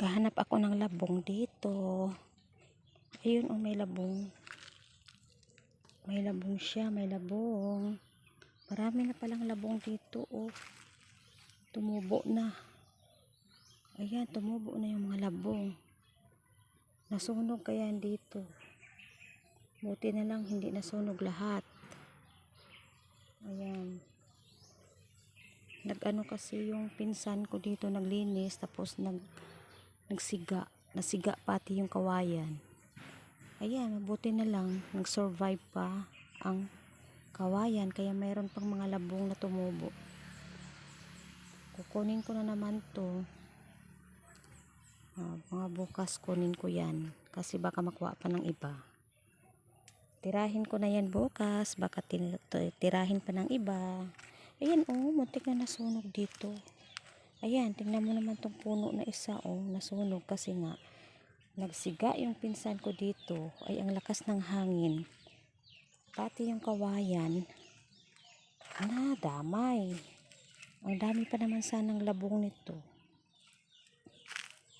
Naghahanap ako ng labong dito. Ayun oh, may labong. May labong siya, may labong. Marami na palang labong dito oh. Tumubo na. Ayan, tumubo na yung mga labong. Nasunog kaya dito. Buti na lang hindi nasunog lahat. Ayan. Nag-ano kasi yung pinsan ko dito naglinis tapos nag nagsiga. Nasiga pati yung kawayan. Ayan, mabuti na lang nag-survive pa ang kawayan kaya mayroon pang mga labong na tumubo. Kukunin ko na naman to. Ah, mga bukas kunin ko yan kasi baka makuha pa ng iba. Tirahin ko na yan bukas baka tirahin pa ng iba. Ayan oh, muntik na nasunog dito. Ayan, tingnan mo naman tong puno na isa oh, nasunog kasi nga nagsiga yung pinsan ko dito ay ang lakas ng hangin. Pati yung kawayan na damay. Ang dami pa naman sanang labong nito.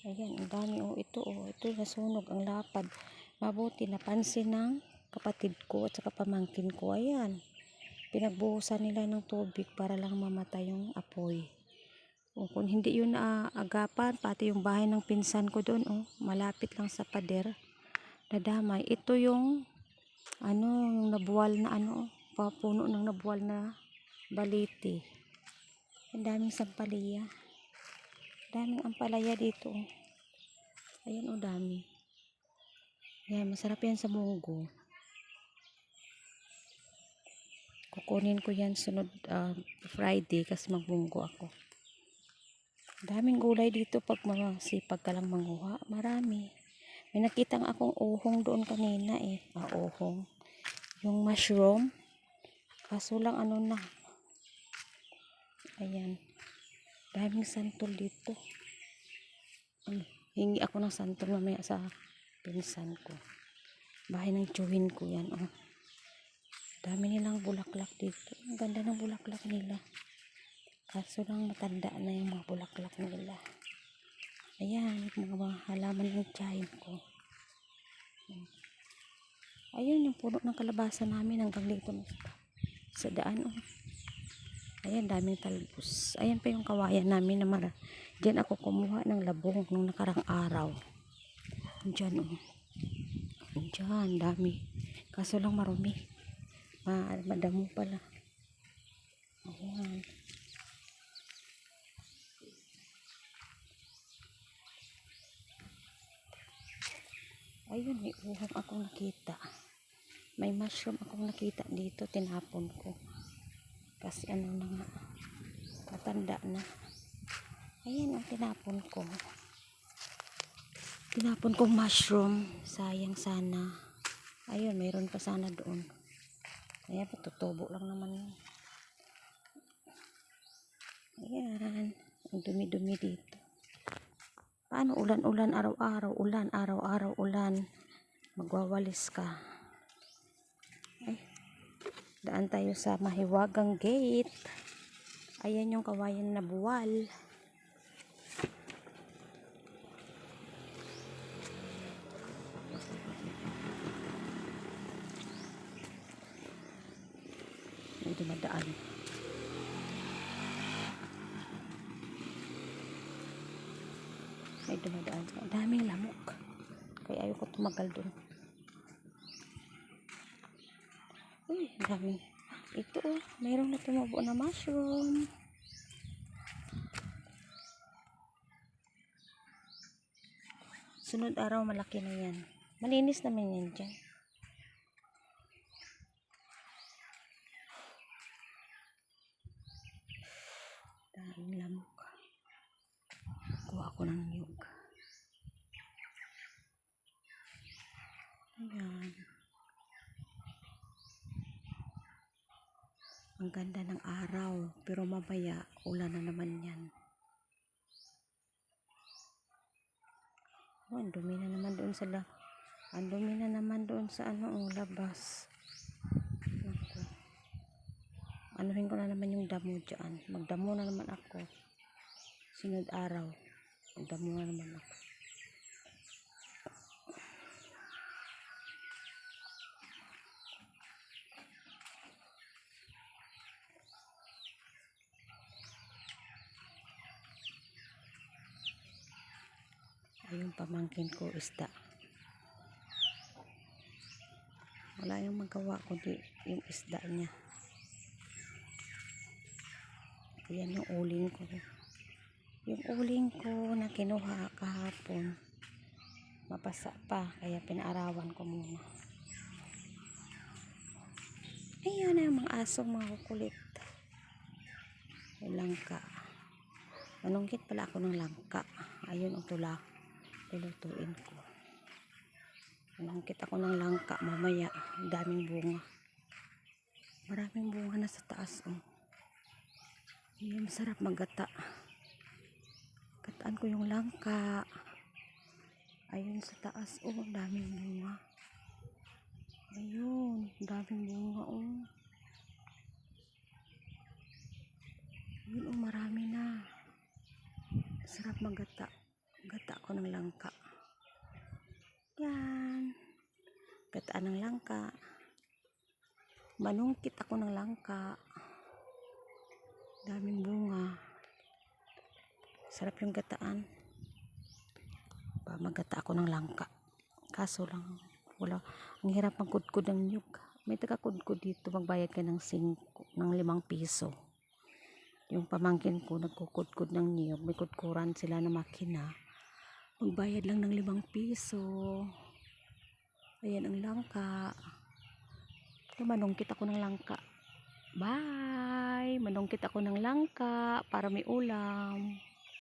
Ayan, ang dami oh, ito oh, ito nasunog ang lapad. Mabuti napansin ng kapatid ko at saka pamangkin ko. Ayan, pinagbuhusan nila ng tubig para lang mamatay yung apoy. O kung hindi yun naagapan, pati yung bahay ng pinsan ko doon, oh, malapit lang sa pader, nadamay. Ito yung, ano, yung nabuwal na ano, papuno ng nabuwal na baliti. Ang daming sampalaya. Daming ampalaya dito. oh. Ayan, oh, dami. Yan, masarap yan sa munggo. Kukunin ko yan sunod ah, Friday kasi magbunggo ako. Daming gulay dito pag mga sipag ka lang manguha. Marami. May nakita nga akong uhong doon kanina eh. Ah, uhong. Yung mushroom. Kaso lang ano na. Ayan. Daming santol dito. Ano, hingi ako ng santol mamaya sa pinsan ko. Bahay ng chewin ko yan. Oh. Dami nilang bulaklak dito. Ang ganda ng bulaklak nila. Kaso lang matanda na yung mga bulaklak nila. Ayan, yung mga halaman ng tiyahin ko. Ayun, yung puno ng kalabasa namin hanggang dito na sa daan. Oh. Ayan, daming talbos. Ayan pa yung kawayan namin na mara. Diyan ako kumuha ng labong nung nakarang araw. Diyan, oh. Diyan, dami. Kaso lang marumi. Ma madamo pala. Ayan. Ayun, may uhong akong nakita. May mushroom akong nakita dito, tinapon ko. Kasi ano na nga, matanda na. Ayan ang tinapon ko. Tinapon kong mushroom. Sayang sana. Ayun, mayroon pa sana doon. Ayan, patutubo lang naman yun. Ayan. Ang dumi-dumi dito. Paano ulan-ulan araw-araw? Ulan, araw-araw, ulan. Magwawalis ka. Ay, daan tayo sa mahiwagang gate. Ayan yung kawayan na buwal. May dumadaan. May dumadaan. Ang daming lamok. Kaya ayoko tumagal dun. Uy, dami. Ito oh, mayroong na tumubo na mushroom. Sunod araw malaki na yan. Malinis naman yan dyan. Daming lamok. Kuha ako ng niyog. Ayan. Ang ganda ng araw. Pero mabaya, ulan na naman yan. Oh, ang dumi na naman doon sa la ang dumi na naman doon sa ano, ang labas. Naku. Anuhin ko na naman yung damo dyan. Magdamo na naman ako. Sunod araw. Damo na naman ako. Ayun pamangkin ko isda. Wala yung magawa kundi yung isda niya. Ayan yung uling ko. Yung uling ko na kinuha kahapon. Mapasa pa. Kaya pinaarawan ko muna. Ayun na yung mga asong mga kukulit. Yung langka. Manungkit pala ako ng langka. Ayun ang tula. Lulutuin ko. Manungkit ako ng langka mamaya. Daming bunga. Maraming bunga na sa taas. Oh. Ayun, masarap magata. Kataan ko yung langka. Ayun sa taas. Oh, daming bunga. Ayun, daming bunga. Oh. Ayun, oh, marami na. Sarap magata. Gata ko ng langka. Yan. Gataan ng langka. Manungkit ako ng langka. Daming bunga. Sarap yung gataan. Pa magata ako ng langka. Kaso lang, wala. Ang hirap magkudkod ng nyug. May taga-kudkod dito. Magbayad ka ng, singko, ng limang piso. Yung pamangkin ko, nagkukudkod ng niyog. May kudkuran sila na makina. Magbayad lang ng limang piso. Ayan ang langka. Manungkit ako ng langka. Bye! Manungkit ako ng langka para may ulam.